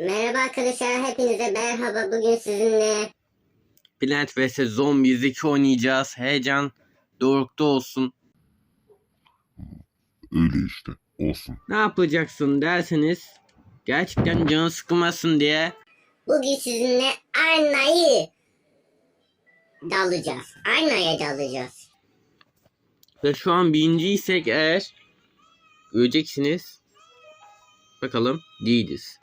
Merhaba arkadaşlar, hepinize merhaba. Bugün sizinle Plant vs Zombies 2 oynayacağız. Heyecan dorukta olsun. Öyle işte. Olsun. Ne yapacaksın derseniz gerçekten canı sıkılmasın diye bugün sizinle aynayı dalacağız. Aynaya dalacağız. ve şu an birinciysek eğer göreceksiniz. Bakalım değiliz.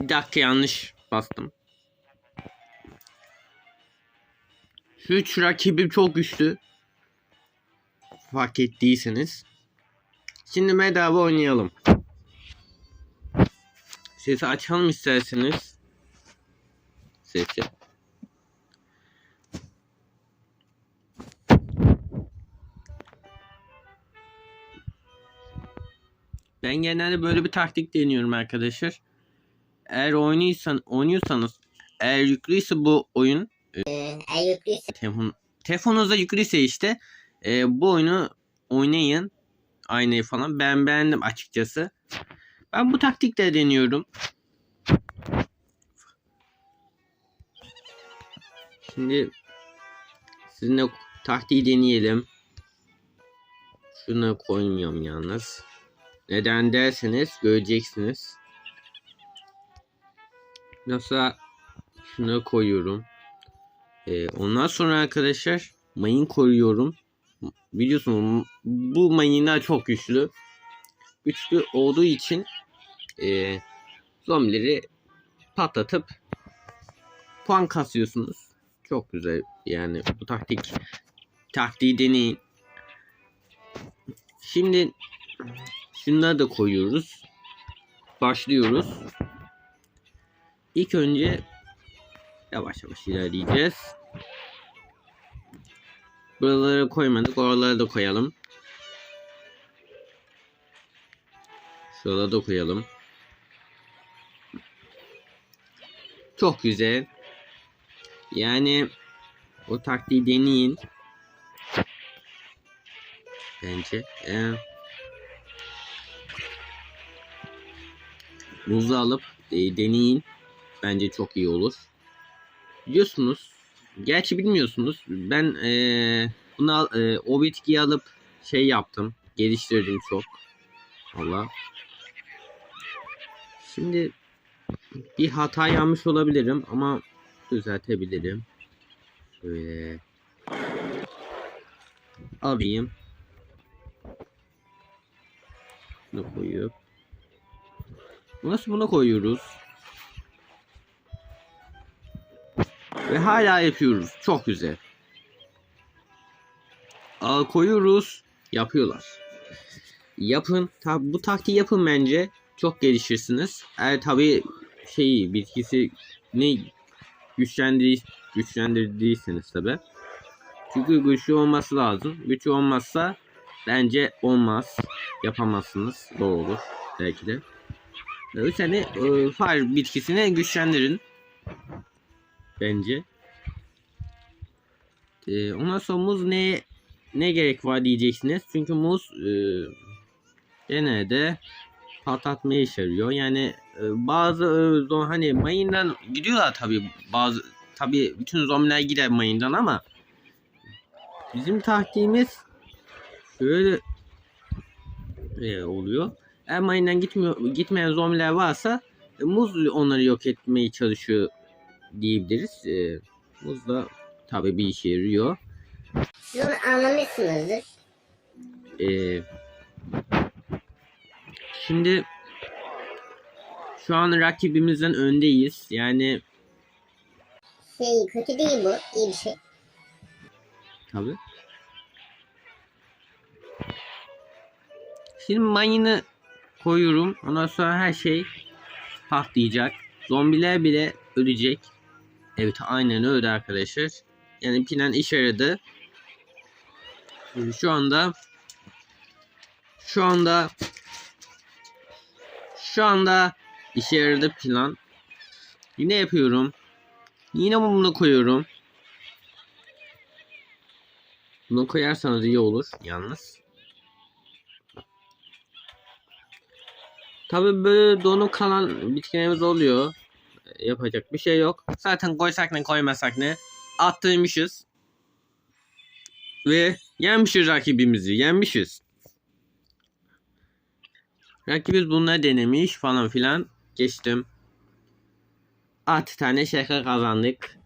Bir dakika yanlış bastım. Üç rakibim çok güçlü. Fark ettiyseniz. Şimdi bedava oynayalım. Sesi açalım isterseniz. Sesi. Ben genelde böyle bir taktik deniyorum arkadaşlar. Eğer oynuyorsan, oynuyorsanız eğer yüklüyse bu oyun Ee, eğer yüklüyse telefon, telefonunuzda yüklüyse işte e, bu oyunu oynayın. Aynayı falan. Ben beğendim açıkçası. Ben bu taktikle deniyorum. Şimdi sizinle taktiği deneyelim. Şunu koymuyorum yalnız. Neden derseniz göreceksiniz. Nasıl şunu koyuyorum. Ee, ondan sonra arkadaşlar mayın koyuyorum. Biliyorsunuz bu mayınlar çok güçlü. Güçlü olduğu için e, zombileri patlatıp puan kasıyorsunuz. Çok güzel yani bu taktik taktiği deneyin. Şimdi şunları da koyuyoruz. Başlıyoruz. İlk önce yavaş yavaş ilerleyeceğiz. Buraları koymadık. Oraları da koyalım. Şuraları da koyalım. Çok güzel. Yani o taktiği deneyin. Bence. Ee, muzu alıp e, deneyin. Bence çok iyi olur. Biliyorsunuz. Gerçi bilmiyorsunuz. Ben ee, bunu al, ee, o bitkiyi alıp şey yaptım. Geliştirdim çok. Allah. Şimdi bir hata yapmış olabilirim ama düzeltebilirim. Şöyle alayım. Bunu koyup Nasıl buna koyuyoruz? Ve hala yapıyoruz. Çok güzel. Aa, koyuyoruz. Yapıyorlar. Yapın. Tabi bu taktiği yapın bence. Çok gelişirsiniz. Eğer tabi şey bitkisi ne güçlendir güçlendirdiyseniz tabi. Çünkü güçlü olması lazım. Güçlü olmazsa bence olmaz. Yapamazsınız. Doğru olur. Belki de. O yüzden de e, far bitkisini güçlendirin. Bence. E, ondan sonra muz ne ne gerek var diyeceksiniz. Çünkü muz e, genelde patlatmaya işe yarıyor. Yani e, bazı e, hani mayından gidiyorlar tabi bazı tabi bütün zombiler gider mayından ama bizim taktiğimiz şöyle e, oluyor. Eğer mayından gitmiyor, gitmeyen zombiler varsa e, muz onları yok etmeye çalışıyor diyebiliriz. E, muz da tabi bir işe yarıyor. onu anlamışsınızdır. E, şimdi şu an rakibimizden öndeyiz. Yani Şey kötü değil bu, iyi bir şey. tabi. Şimdi mayını koyuyorum. Ondan sonra her şey patlayacak. Zombiler bile ölecek. Evet aynen öyle arkadaşlar. Yani plan işe yaradı. Şu anda şu anda şu anda işe yaradı plan. Yine yapıyorum. Yine bunu koyuyorum. Bunu koyarsanız iyi olur yalnız. Tabi böyle donup kalan bitkilerimiz oluyor. Yapacak bir şey yok. Zaten koysak ne koymasak ne. Attırmışız. Ve yenmişiz rakibimizi. Yenmişiz. Rakibimiz bunları denemiş falan filan. Geçtim. 6 tane şeker kazandık.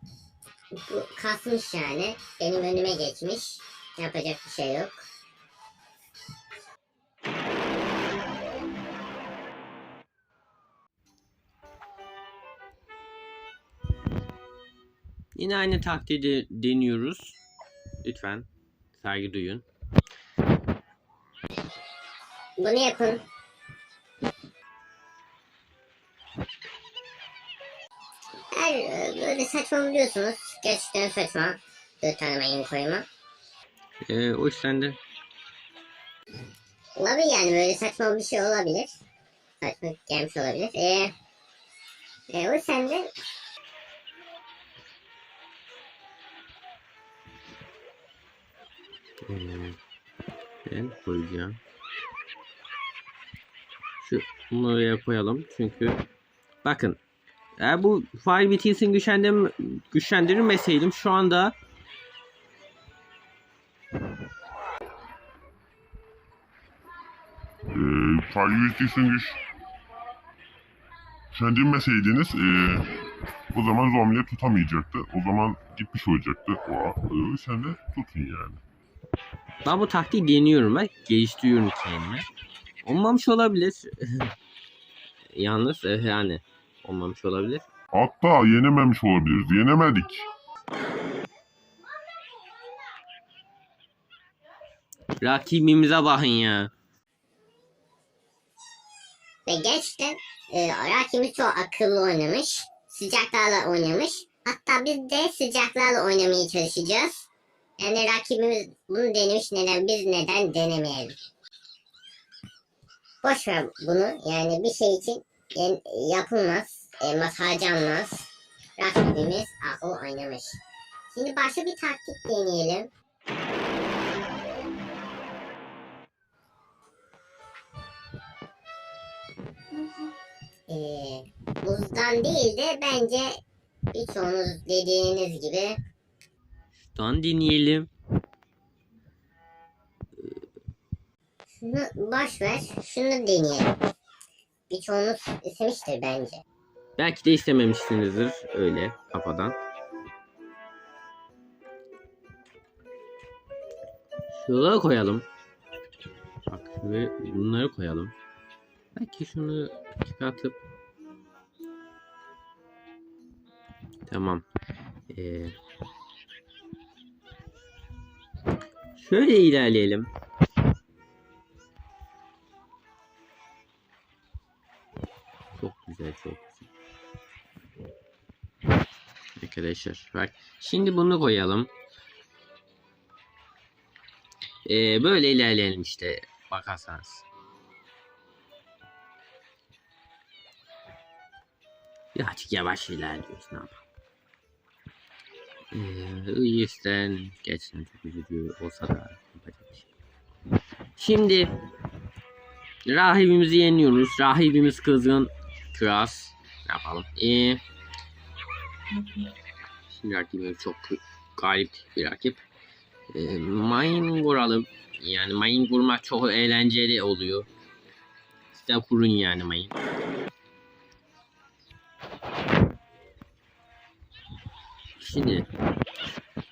Bu kasmış yani. Benim önüme geçmiş. Yapacak bir şey yok. Yine aynı taktiği deniyoruz. Lütfen saygı duyun. Bunu yapın. Her böyle saçma biliyorsunuz. Gerçekten saçma. Dört tane mayın koyma. Ee, o yüzden de Olabilir yani böyle saçma bir şey olabilir. Saçma gelmiş olabilir. Ee, e, o yüzden de Ee, ben koyacağım. Şu bunu oraya koyalım çünkü bakın eğer bu Fire BTS'in güçlendir güçlendirmeseydim şu anda e, Firewitch'in güç güçlendirmeseydiniz e, o zaman zombileri tutamayacaktı. O zaman gitmiş olacaktı o ağ. E, sen de tutun yani. Ben bu taktiği deniyorum ben geliştiriyorum kendime. Olmamış olabilir. Yalnız e, yani olmamış olabilir. Hatta yenememiş olabiliriz. Yenemedik. Rakibimize bakın ya. ve gerçekten e, rakibimiz çok akıllı oynamış. Sıcaklarla oynamış. Hatta biz de sıcaklarla oynamaya çalışacağız. Yani rakibimiz bunu denemiş neden biz neden denemeyelim. Boş ver bunu. Yani bir şey için yapılmaz. Elmas harcanmaz. Rakibimiz akıllı oynamış. Şimdi başka bir taktik deneyelim. Ee, buzdan değil de bence birçoğunuz dediğiniz gibi Şuradan deneyelim. şunu boş ver şunu deneyelim. Birçoğunuz istemiştir bence. Belki de istememişsinizdir öyle kafadan. Şuralara koyalım. Bak ve bunları koyalım. Belki şunu çıkartıp Tamam. Ee, şöyle ilerleyelim. Çok güzel, çok güzel. Arkadaşlar bak. Şimdi bunu koyalım. Ee, böyle ilerleyelim işte bakarsanız. Birazcık yavaş ilerliyoruz ne yapalım. Ee, yüzden geçsin çok üzücü olsa da yapacak bir şey. Şimdi rahibimizi yeniyoruz. Rahibimiz kızgın. Kras. Ne yapalım? Ee, şimdi rakibimiz çok galip bir rakip. Ee, mine vuralım. Yani mine vurmak çok eğlenceli oluyor. Size kurun yani mine. Şimdi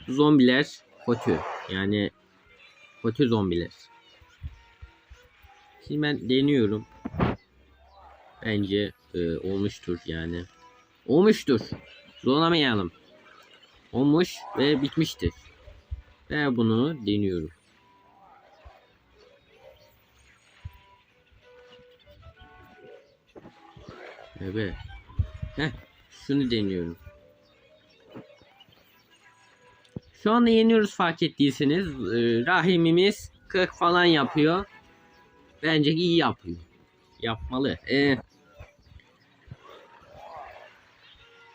zombiler kötü. Yani kötü zombiler. Şimdi ben deniyorum. Bence e, olmuştur yani. Olmuştur. Zorlamayalım. Olmuş ve bitmiştir. Ve bunu deniyorum. Evet. Heh, şunu deniyorum. Şu anda yeniyoruz fark ettiyseniz. Ee, rahimimiz 40 falan yapıyor. Bence iyi yapıyor. Yapmalı. Ee,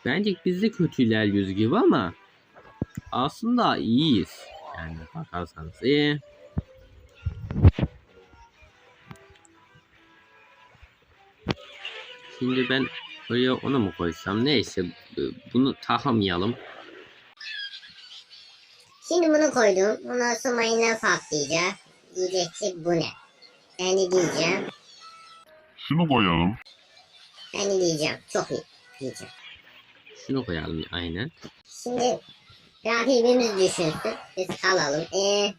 bence biz de kötü ilerliyoruz gibi ama aslında iyiyiz. Yani bakarsanız. Ee, Şimdi ben oraya onu mu koysam? Neyse bu- bunu takamayalım. Şimdi bunu koydum. Ondan sonra mayından patlayacak. Diyecek ki bu ne? Ben de diyeceğim. Şunu koyalım. Ben de diyeceğim. Çok iyi. Diyeceğim. Şunu koyalım aynen. Şimdi rakibimiz düşünsün. Biz kalalım. Ee,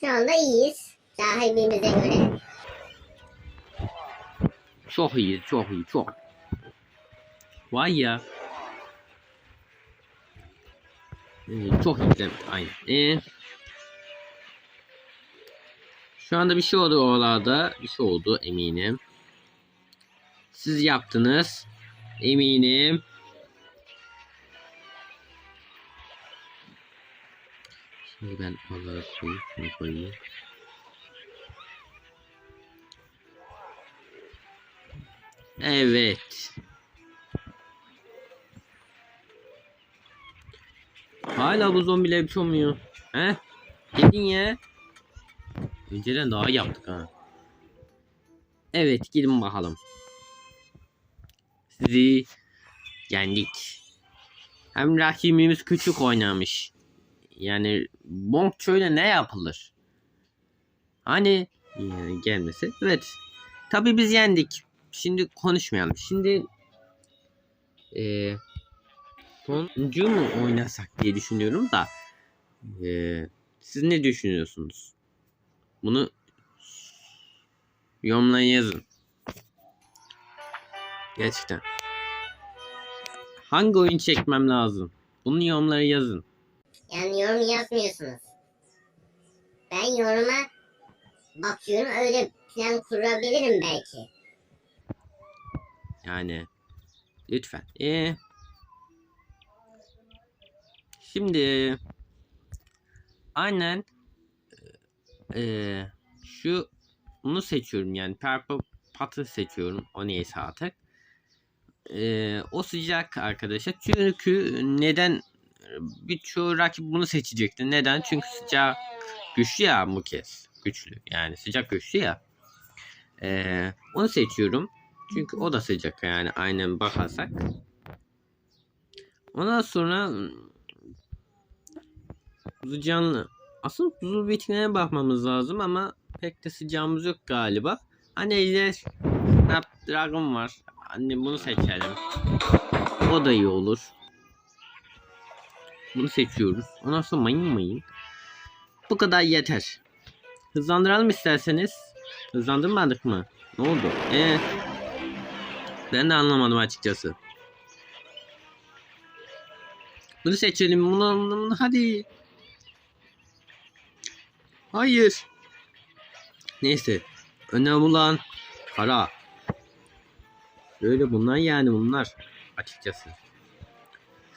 şu anda iyiyiz. Rakibimize göre. Çok iyi, çok iyi, çok. Vay ya. Ee, çok evet, aynen. Ee, şu anda bir şey oldu oralarda. Bir şey oldu eminim. Siz yaptınız. Eminim. Şimdi ben oralara koyayım. Şunu koyayım. Evet. Hala bu zombiler bir şey olmuyor. He? Gidin ya. Önceden daha yaptık ha. Evet gidin bakalım. Sizi yendik. Hem rakibimiz küçük oynamış. Yani Bonk şöyle ne yapılır? Hani yani gelmesi. Evet. Tabi biz yendik. Şimdi konuşmayalım. Şimdi eee sonuncu mu oynasak diye düşünüyorum da eee, siz ne düşünüyorsunuz? Bunu yorumlara yazın. Gerçekten. Hangi oyun çekmem lazım? Bunu yorumlara yazın. Yani yorum yazmıyorsunuz. Ben yoruma bakıyorum. Öyle plan kurabilirim belki. Yani lütfen. Ee, şimdi aynen ee, şu bunu seçiyorum yani purple patı seçiyorum o neyse artık. Ee, o sıcak arkadaşlar çünkü neden birçoğu rakip bunu seçecekti. Neden? Çünkü sıcak güçlü ya bu kez. Güçlü. Yani sıcak güçlü ya. Ee, onu seçiyorum. Çünkü o da sıcak yani aynen bakarsak. Ondan sonra kuzu canlı. Asıl kuzu bitkilerine bakmamız lazım ama pek de sıcağımız yok galiba. Hani ejder Snapdragon var. Hani bunu seçelim. O da iyi olur. Bunu seçiyoruz. Ondan sonra mayın mayın. Bu kadar yeter. Hızlandıralım isterseniz. Hızlandırmadık mı? Ne oldu? Eee ben de anlamadım açıkçası. Bunu seçelim. Bunu, bunu hadi. Hayır. Neyse. Önemli olan para. Böyle bunlar yani bunlar. Açıkçası.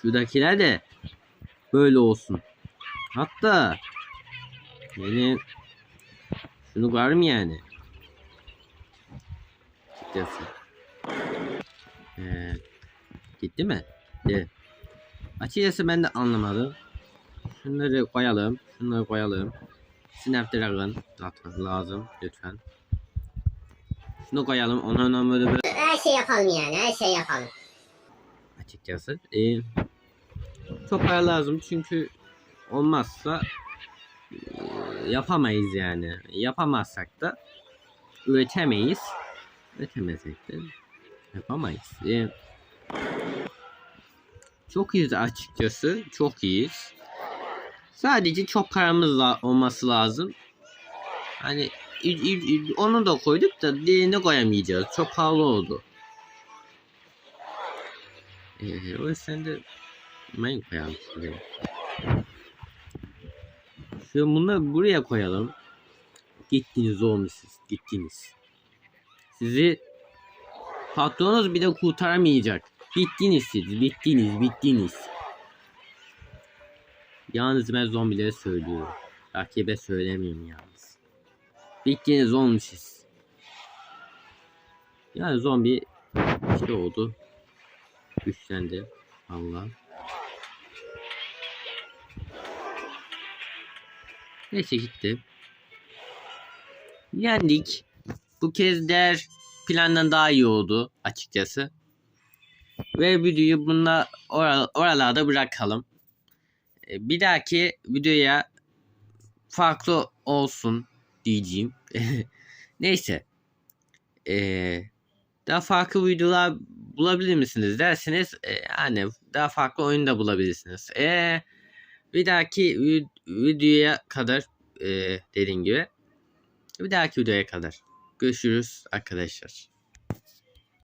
Şuradakiler de böyle olsun. Hatta yani şunu mı yani? Açıkçası. Ee, gitti mi? Gitti. Açıkçası ben de anlamadım. Şunları koyalım. Şunları koyalım. Snapdragon atmak lazım lütfen. Şunu koyalım. Ona böyle böyle Her şey yapalım yani. Her şey yapalım. açıkçası. Ee, çok para lazım çünkü olmazsa e, yapamayız yani. Yapamazsak da üretemeyiz. Üretemezsek de yapamayız. Ee, çok iyiyiz açıkçası. Çok iyiyiz. Sadece çok paramız olması lazım. Hani onu da koyduk da diğerini koyamayacağız. Çok pahalı oldu. Ee, o yüzden de ben koyalım şuraya. Şu bunu buraya koyalım. Gittiniz oğlum siz. Gittiniz. Sizi patronunuz bir de kurtaramayacak. Bittiniz siz. Bittiniz. Bittiniz. Yalnız ben zombilere söylüyorum. Rakibe söylemiyorum yalnız. Bittiniz oğlum siz. Yani zombi işte oldu. Güçlendi. Allah. Neyse gitti. Yendik. Bu kez der plandan daha iyi oldu açıkçası. Ve videoyu bununla oral- oralarda bırakalım. E, Bir dahaki videoya farklı olsun diyeceğim. Neyse. E, daha farklı videolar bulabilir misiniz derseniz e, yani daha farklı oyun da bulabilirsiniz. E, bir dahaki vid- videoya kadar e, dediğim gibi bir dahaki videoya kadar görüşürüz arkadaşlar.